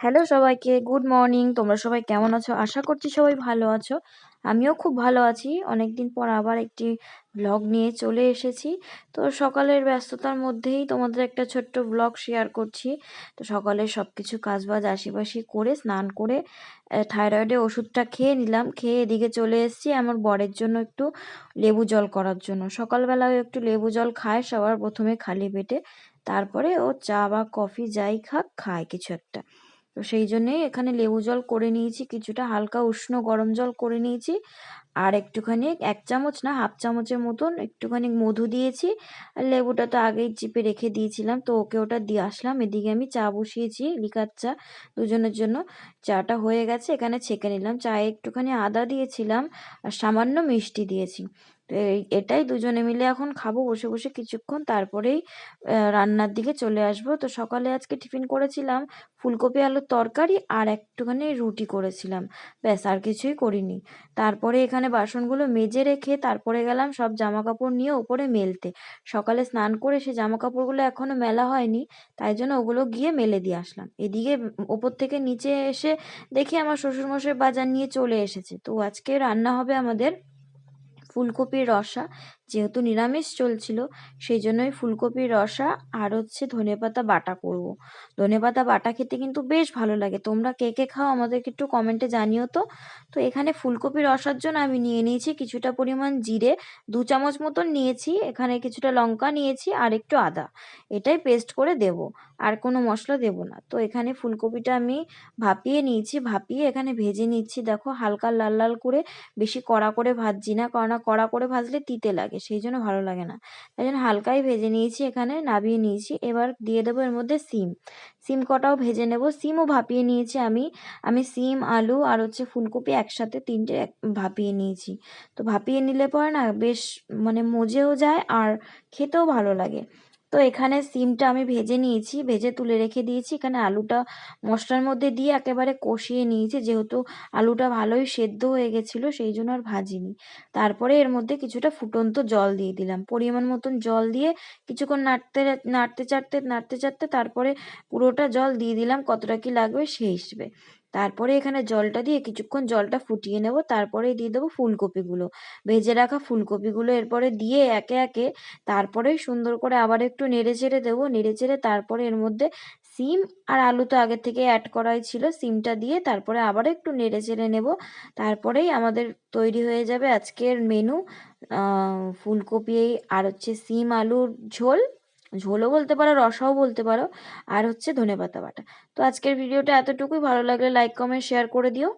Hello সবাইকে good morning. তোমরা সবাই কেমন আছো? আশা করছি সবাই ভালো আছো। আমিও খুব ভালো আছি। অনেকদিন পর আবার একটি ব্লগ নিয়ে চলে এসেছি। তো সকালের ব্যস্ততার মধ্যেই তোমাদের একটা ছোট্ট ব্লগ শেয়ার করছি। তো সকালে সব কিছু কাজবাজ আশিপাশি করে স্নান করে থাইরয়েডের ওষুধটা খেয়ে নিলাম। খেয়ে এদিকে চলে এসেছি আমার বরের জন্য একটু লেবু জল করার জন্য। সকালবেলাও একটু লেবু জল খায় সবার প্রথমে খালি পেটে। তারপরে ও চা বা কফি যাই খাক খায় কিছু একটা। তো সেই জন্যেই এখানে লেবু জল করে নিয়েছি, কিছুটা হালকা উষ্ণ গরম জল করে নিয়েছি। আর একটুখানি এক চামচ না, হাফ চামচের মতন একটুখানি মধু দিয়েছি। আর লেবুটা তো আগেই চিপে রেখে দিয়েছিলাম, তো ওকে ওটা দিয়ে আসলাম। এদিকে আমি চা বসিয়েছি, লিকার চা, দুজনের জন্য। চাটা হয়ে গেছে, এখানে ছেঁকে নিলাম। চায়ে একটুখানি আদা দিয়েছিলাম, আর সামান্য মিষ্টি দিয়েছি। তো এটাই দুজনে মিলে এখন খাব, বসে বসে কিছুক্ষণ, তারপরেই রান্নার দিকে চলে আসব। তো সকালে আজকে টিফিন করেছিলাম, ফুলকপি আলুর তরকারি আর একটুখানি রুটি করেছিলাম। ব্যাস, আর কিছুই করিনি। তারপরে এখানে বাসনগুলো মেজে রেখে তারপরে গেলাম সব জামা কাপড় নিয়ে ওপরে মেলতে। সকালে স্নান করে সে জামা কাপড়গুলো এখনও মেলা হয়নি, তাই জন্য ওগুলো গিয়ে মেলে দিয়ে আসলাম। এদিকে ওপর থেকে নিচে এসে দেখি আমার শ্বশুরমশাই বাজার নিয়ে চলে এসেছে। তো আজকে রান্না হবে আমাদের ফুলকপির রসা। যেহেতু নিরামিষ চলছিল সেই জন্যই ফুলকপির রসা আর হচ্ছে ধনেপাতা বাটা করব। ধনেপাতা বাটা খেতে কিন্তু বেশ ভালো লাগে। তোমরা কে কে খাও আমাদেরকে একটু কমেন্টে জানিও তো। তো এখানে ফুলকপি রসার জন্য আমি নিয়ে নিয়েছি কিছুটা পরিমাণ জিরে, দু চামচ মতন নিয়েছি, এখানে কিছুটা লঙ্কা নিয়েছি আর একটু আদা। এটাই পেস্ট করে দেব, আর কোনো মশলা দেব না। তো এখানে ফুলকপিটা আমি ভাপিয়ে নিয়েছি, ভাপিয়ে এখানে ভেজে নিচ্ছি। দেখো হালকা লাল লাল করে, বেশি কড়া করে ভাজছি না কারণ কড়া করে ভাজলে তিতে লাগে। সেই জন্য ভালো লাগে না। তাই জন্য হালকাই ভেজে নিয়েছি এখানে, নাবিয়ে নিয়েছি। এবার দিয়ে দেবো এর মধ্যে সিম। সিম কটাও ভেজে নেব। সিমও ভাপিয়ে নিয়েছি আমি। আমি সিম, আলু আর হচ্ছে ফুলকপি একসাথে তিনটে ভাপিয়ে নিয়েছি। তো ভাপিয়ে নিলে পরে না বেশ মানে মজেও যায় আর খেতেও ভালো লাগে। তো এখানে সিমটা আমি ভেজে নিয়েছি, ভেজে তুলে রেখে দিয়েছি। এখানে আলুটা মশলার মধ্যে দিয়ে একেবারে কষিয়ে নিয়েছি। যেহেতু আলুটা ভালোই সেদ্ধ হয়ে গেছিল, সেই জন্য আর ভাজিনি। তারপরে এর মধ্যে কিছুটা ফুটন্ত জল দিয়ে দিলাম। পরিমাণ মতন জল দিয়ে কিছুক্ষণ নাড়তে নাড়তে, চাড়তে নাড়তে, চাড়তে তারপরে পুরোটা জল দিয়ে দিলাম। কতটা কি লাগবে সেই হিসেবে। তারপরে এখানে জলটা দিয়ে কিছুক্ষণ জলটা ফুটিয়ে নেব তারপরে দিয়ে দেবো ফুলকপিগুলো। ভেজে রাখা ফুলকপিগুলো এরপরে দিয়ে একে একে তারপরে সুন্দর করে আবার একটু নেড়ে চেড়ে দেবো। নেড়ে চেড়ে তারপরে এর মধ্যে সিম আর আলু তো আগের থেকে অ্যাড করাই ছিল। সিমটা দিয়ে তারপরে আবার একটু নেড়ে চেড়ে নেব। তারপরেই আমাদের তৈরি হয়ে যাবে আজকের মেনু ফুলকপি আর হচ্ছে সিম আলুর ঝোল। ঝোলও বলতে পারো, রসাও বলতে পারো, আর হচ্ছে ধনেপাতা বাটা। তো আজকের ভিডিওটা এতটুকুই। ভালো লাগলে লাইক কমেন্ট শেয়ার করে দিও।